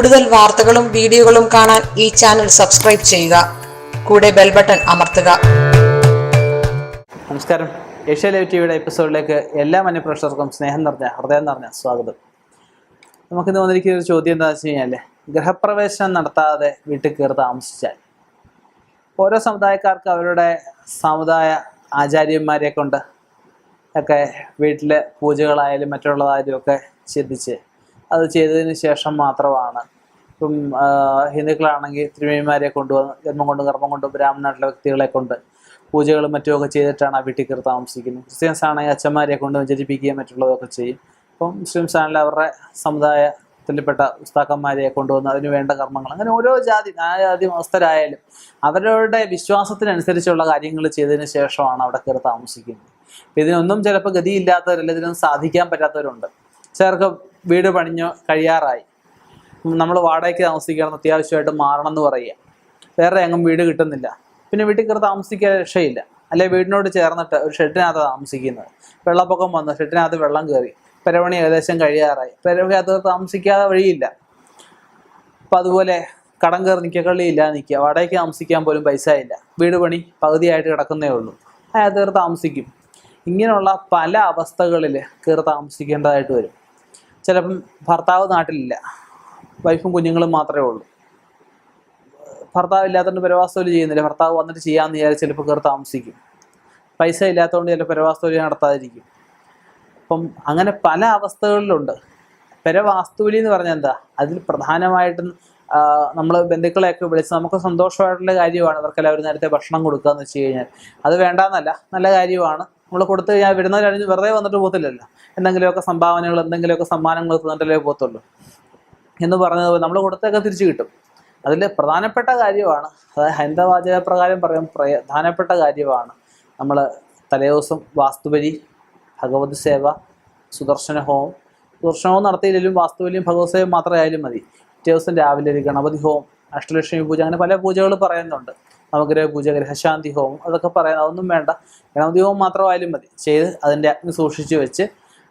കൂടുതൽ വാർത്തകളും വീഡിയോകളും കാണാൻ ഈ ചാനൽ സബ്സ്ക്രൈബ് ചെയ്യുക. കൂടെ ബെൽ ബട്ടൺ അമർത്തുക. നമസ്കാരം. ഏഷ്യ ലൈവ് ടി വിയുടെ എപ്പിസോഡിലേക്ക് എല്ലാ മനുപ്രേക്ഷകർക്കും സ്നേഹം നിറഞ്ഞ ഹൃദയം നിറഞ്ഞ സ്വാഗതം. നമുക്കിന്ന് വന്നിരിക്കുന്ന ഒരു ചോദ്യം എന്താണെന്ന് വെച്ച് കഴിഞ്ഞാൽ ഗൃഹപ്രവേശനം നടത്താതെ വീട്ടിൽ കയറി താമസിച്ചാൽ. ഓരോ സമുദായക്കാർക്ക് അവരുടെ സമുദായ ആചാര്യന്മാരെ കൊണ്ട് ഒക്കെ വീട്ടിലെ പൂജകളായാലും മറ്റുള്ളതായാലും ഒക്കെ ചിന്തിച്ച് അത് ചെയ്തതിന് ശേഷം മാത്രമാണ്. ഇപ്പം ഹിന്ദുക്കളാണെങ്കിൽ തിരുമേനിമാരെ കൊണ്ടുവന്ന് ജന്മം കൊണ്ടും കർമ്മം കൊണ്ടും ബ്രാഹ്മണനായിട്ടുള്ള വ്യക്തികളെ കൊണ്ട് പൂജകളും മറ്റുമൊക്കെ ചെയ്തിട്ടാണ് ആ വീട്ടിൽ കയറി താമസിക്കുന്നത്. ക്രിസ്ത്യൻസ് ആണെങ്കിൽ അച്ഛന്മാരെ കൊണ്ട് വിചരിപ്പിക്കുകയും മറ്റുള്ളതൊക്കെ ചെയ്യും. ഇപ്പം മുസ്ലിംസ് ആണെങ്കിൽ അവരുടെ സമുദായത്തിൽപ്പെട്ട ഉസ്താക്കന്മാരെ കൊണ്ടുവന്ന് അതിന് വേണ്ട കർമ്മങ്ങൾ അങ്ങനെ ഓരോ ജാതി നാനാജാതി മതസ്ഥരായാലും അവരുടെ വിശ്വാസത്തിനനുസരിച്ചുള്ള കാര്യങ്ങൾ ചെയ്തതിന് ശേഷമാണ് അവിടെ കയറി താമസിക്കുന്നത്. ഇതിനൊന്നും ചിലപ്പോൾ ഗതിയില്ലാത്തവരല്ല ഇതിനൊന്നും സാധിക്കാൻ പറ്റാത്തവരുണ്ട്. ചിലർക്ക് വീട് പണിഞ്ഞ് കഴിയാറായി. നമ്മൾ വാടകയ്ക്ക് താമസിക്കണം അത്യാവശ്യമായിട്ട് മാറണം എന്ന് പറയുക. വേറെ എങ്ങും വീട് കിട്ടുന്നില്ല. പിന്നെ വീട്ടിൽ കയറി താമസിക്കാൻ രക്ഷയില്ല. അല്ലെ വീടിനോട് ചേർന്നിട്ട് ഒരു ഷെഡിനകത്ത് താമസിക്കുന്നത്. വെള്ളപ്പൊക്കം വന്നു. ഷെഡിനകത്ത് വെള്ളം കയറി. പെരവണി ഏകദേശം കഴിയാറായി. പെരവണിക്കകത്ത് താമസിക്കാതെ വഴിയില്ല. അപ്പം അതുപോലെ കടം കയറി നിൽക്കക്കള്ളി ഇല്ല നിൽക്കുക. വാടകയ്ക്ക് താമസിക്കാൻ പോലും പൈസ ഇല്ല. വീട് പണി പകുതിയായിട്ട് കിടക്കുന്നേ ഉള്ളൂ. അതിനകത്ത് കയറി താമസിക്കും. ഇങ്ങനെയുള്ള പല അവസ്ഥകളിൽ കയറി താമസിക്കേണ്ടതായിട്ട് വരും. ചിലപ്പം ഭർത്താവ് നാട്ടിലില്ല. വൈഫും കുഞ്ഞുങ്ങളും മാത്രമേ ഉള്ളൂ. ഭർത്താവ് ഇല്ലാത്തതുകൊണ്ട് പരവാസ്തോലി ചെയ്യുന്നില്ല. ഭർത്താവ് വന്നിട്ട് ചെയ്യാമെന്ന് വിചാരിച്ച് ചിലപ്പോൾ കയറി താമസിക്കും. പൈസ ഇല്ലാത്തതുകൊണ്ട് ചിലപ്പോൾ പരവാസ്തോലി നടത്താതിരിക്കും. അപ്പം അങ്ങനെ പല അവസ്ഥകളിലുണ്ട്. പരവാസ്തുവിലി എന്ന് പറഞ്ഞാൽ എന്താ? അതിൽ പ്രധാനമായിട്ടും നമ്മൾ ബന്ധുക്കളെയൊക്കെ വിളിച്ച് നമുക്ക് സന്തോഷമായിട്ടുള്ള കാര്യമാണ്. അവർക്കെല്ലാം ഒരു നേരത്തെ ഭക്ഷണം കൊടുക്കുക എന്ന് വെച്ച് കഴിഞ്ഞാൽ. അത് വേണ്ടാന്നല്ല. നല്ല കാര്യമാണ്. നമ്മൾ കൊടുത്തു കഴിഞ്ഞാൽ വരുന്നവരഴിഞ്ഞ് വെറുതെ വന്നിട്ട് പോകത്തില്ലല്ലോ. എന്തെങ്കിലുമൊക്കെ സംഭാവനകൾ എന്തെങ്കിലുമൊക്കെ സമ്മാനങ്ങൾ തന്നിട്ടല്ലേ പോകത്തുള്ളൂ. എന്ന് പറഞ്ഞത് നമ്മൾ കൊടുത്തൊക്കെ തിരിച്ചു കിട്ടും. അതിൽ പ്രധാനപ്പെട്ട കാര്യമാണ് അതായത് ഹൈന്ദവാചക പ്രകാരം പറയാൻ പ്രധാനപ്പെട്ട കാര്യമാണ് നമ്മൾ തലേദിവസം വാസ്തുബലി ഭഗവത് സേവ സുദർശന ഹോമം സുദർശന ഹോം നടത്തിയില്ലെങ്കിലും വാസ്തുബലിയും ഭഗവത് സേവയും മാത്രമായാലും മതി. പിറ്റേ ദിവസം രാവിലെ ഒരു ഗണപതി ഹോമം അഷ്ടലക്ഷ്മി പൂജ അങ്ങനെ പല പൂജകൾ പറയുന്നുണ്ട്. നവഗ്രഹ പൂജ ഗ്രഹശാന്തി ഹോമം അതൊക്കെ പറയാൻ അതൊന്നും വേണ്ട. ഗണപതി ഹോമം മാത്രമായാലും മതി. ചെയ്ത് അതിന്റെ അഗ്നി സൂക്ഷിച്ച് വെച്ച്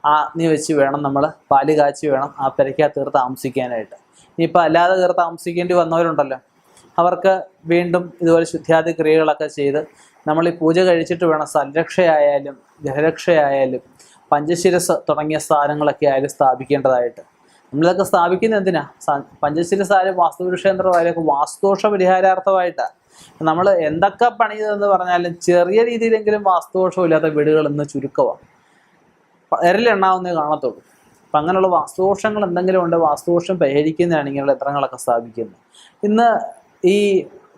ആ അഗ്നി വെച്ച് വേണം നമ്മൾ പാൽ കാച്ചി വേണം ആ പെരയ്ക്കകത്ത് താമസിക്കാനായിട്ട്. ഇനിയിപ്പോൾ അല്ലാതെ കയറി താമസിക്കേണ്ടി വന്നവരുണ്ടല്ലോ. അവർക്ക് വീണ്ടും ഇതുപോലെ ശുദ്ധ്യാദി ക്രിയകളൊക്കെ ചെയ്ത് നമ്മൾ ഈ പൂജ കഴിച്ചിട്ട് വേണം സംരക്ഷയായാലും ഗ്രഹരക്ഷയായാലും പഞ്ചശിരസ് തുടങ്ങിയ സ്ഥാനങ്ങളൊക്കെ ആയാലും സ്ഥാപിക്കേണ്ടതായിട്ട്. നമ്മളിതൊക്കെ സ്ഥാപിക്കുന്നത് എന്തിനാ? പഞ്ചശിരസ് ആയാലും വാസ്തുപുരുഷേന്ദ്രമായാലും വാസ്തുദോഷ പരിഹാരാർത്ഥമായിട്ടാണ് നമ്മൾ എന്തൊക്കെ പണിയതെന്ന് പറഞ്ഞാലും ചെറിയ രീതിയിലെങ്കിലും വാസ്തുദോഷം ഇല്ലാത്ത വീടുകൾ ഇന്ന് ചുരുക്കമാണ് എരലെണ്ണാവുന്നേ കാണത്തുള്ളൂ. അപ്പം അങ്ങനെയുള്ള വാസ്തുദോഷങ്ങൾ എന്തെങ്കിലും ഉണ്ട് വാസ്തുദോഷം പരിഹരിക്കുന്നതാണ് ഇങ്ങനെയുള്ള യന്ത്രങ്ങളൊക്കെ സ്ഥാപിക്കുന്നത് ഇന്ന് ഈ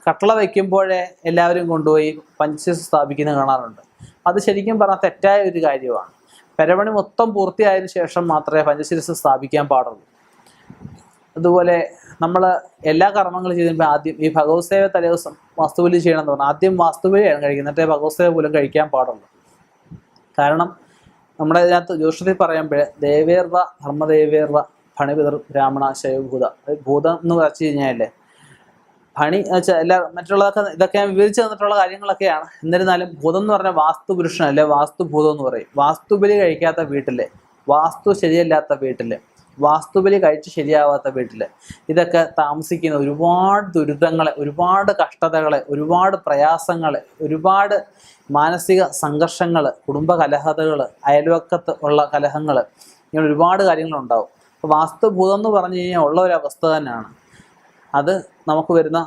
കട്ടള വയ്ക്കുമ്പോഴേ എല്ലാവരും കൊണ്ടുപോയി പഞ്ചസ് സ്ഥാപിക്കുന്നത് കാണാറുണ്ട്. അത് ശരിക്കും പറഞ്ഞാൽ തെറ്റായ ഒരു കാര്യമാണ്. പെരവണി മൊത്തം പൂർത്തിയായതിനു ശേഷം മാത്രമേ പഞ്ചശിരസ് സ്ഥാപിക്കാൻ പാടുള്ളൂ. അതുപോലെ നമ്മൾ എല്ലാ കർമ്മങ്ങളും ചെയ്തപ്പോൾ ആദ്യം ഈ ഭഗവത് സേവ തലേദിവസം വാസ്തുബലി ചെയ്യണം എന്ന് പറഞ്ഞാൽ ആദ്യം വാസ്തുവിലിയാണ് കഴിക്കുന്നത്. എന്നിട്ടേ ഭഗവത് സേവ പോലും കഴിക്കാൻ പാടുള്ളൂ. കാരണം നമ്മുടെ ഇതിനകത്ത് ജ്യോഷത്തിൽ പറയുമ്പോൾ ദേവേർവ ധർമ്മദേവേർവ ഭണിപിതർ ബ്രാഹ്മണ ശൈവഭൂത ഭൂതം എന്ന് പറഞ്ഞു കഴിഞ്ഞാലേ ഭണി വെച്ചാൽ എല്ലാ മറ്റുള്ളതൊക്കെ ഇതൊക്കെ ഞാൻ വിവരിച്ചു തന്നിട്ടുള്ള കാര്യങ്ങളൊക്കെയാണ്. എന്നിരുന്നാലും ഭൂതം എന്ന് പറഞ്ഞാൽ വാസ്തു പുരുഷൻ അല്ലെ വാസ്തുഭൂതം എന്ന് പറയും. വാസ്തുബലി കഴിക്കാത്ത വീട്ടിലെ വാസ്തു ശരിയല്ലാത്ത വീട്ടിലെ വാസ്തുബലി കഴിച്ച് ശരിയാവാത്ത വീട്ടിൽ ഇതൊക്കെ താമസിക്കുന്ന ഒരുപാട് ദുരിതങ്ങളെ ഒരുപാട് കഷ്ടതകളെ ഒരുപാട് പ്രയാസങ്ങളെ ഒരുപാട് മാനസിക സംഘർഷങ്ങൾ കുടുംബ കലഹതകൾ അയൽവക്കത്ത് ഉള്ള കലഹങ്ങൾ ഇങ്ങനെ ഒരുപാട് കാര്യങ്ങളുണ്ടാവും. അപ്പോൾ വാസ്തുഭൂതം എന്ന് പറഞ്ഞു കഴിഞ്ഞാൽ ഉള്ള ഒരു അവസ്ഥ തന്നെയാണ്. അത് നമുക്ക് വരുന്ന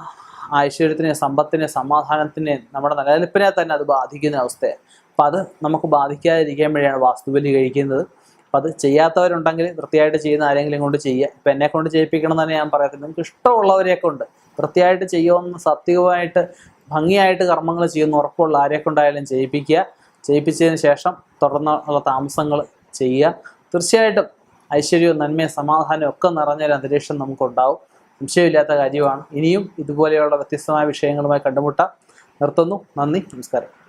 ഐശ്വര്യത്തിനെ സമ്പത്തിനെ സമാധാനത്തിനെ നമ്മുടെ നിലനിൽപ്പിനെ തന്നെ അത് ബാധിക്കുന്ന അവസ്ഥയാണ്. അപ്പം അത് നമുക്ക് ബാധിക്കാതിരിക്കാൻ വേണ്ടിയാണ് വാസ്തുബലി കഴിക്കുന്നത്. അപ്പം അത് ചെയ്യാത്തവരുണ്ടെങ്കിൽ വൃത്തിയായിട്ട് ചെയ്യുന്ന ആരെങ്കിലും കൊണ്ട് ചെയ്യുക. ഇപ്പം എന്നെ കൊണ്ട് ചെയ്യിപ്പിക്കണം തന്നെ ഞാൻ പറയത്തില്ല. നിങ്ങൾക്ക് ഇഷ്ടമുള്ളവരെയൊക്കെ ഉണ്ട്. വൃത്തിയായിട്ട് ചെയ്യുമെന്ന് സത്യവുമായിട്ട് ഭംഗിയായിട്ട് കർമ്മങ്ങൾ ചെയ്യുന്ന ഉറപ്പുള്ള ആരെക്കൊണ്ടായാലും ചെയ്യിപ്പിക്കുക. ചെയ്യിപ്പിച്ചതിന് ശേഷം തുടർന്നുള്ള താമസങ്ങൾ ചെയ്യുക. തീർച്ചയായിട്ടും ഐശ്വര്യവും നന്മയും സമാധാനവും ഒക്കെ നിറഞ്ഞൊരു അന്തരീക്ഷം നമുക്കുണ്ടാവും. സംശയമില്ലാത്ത കാര്യമാണ്. ഇനിയും ഇതുപോലെയുള്ള വ്യത്യസ്തമായ വിഷയങ്ങളുമായി കണ്ടുമുട്ടാം. നിർത്തുന്നു. നന്ദി. നമസ്കാരം.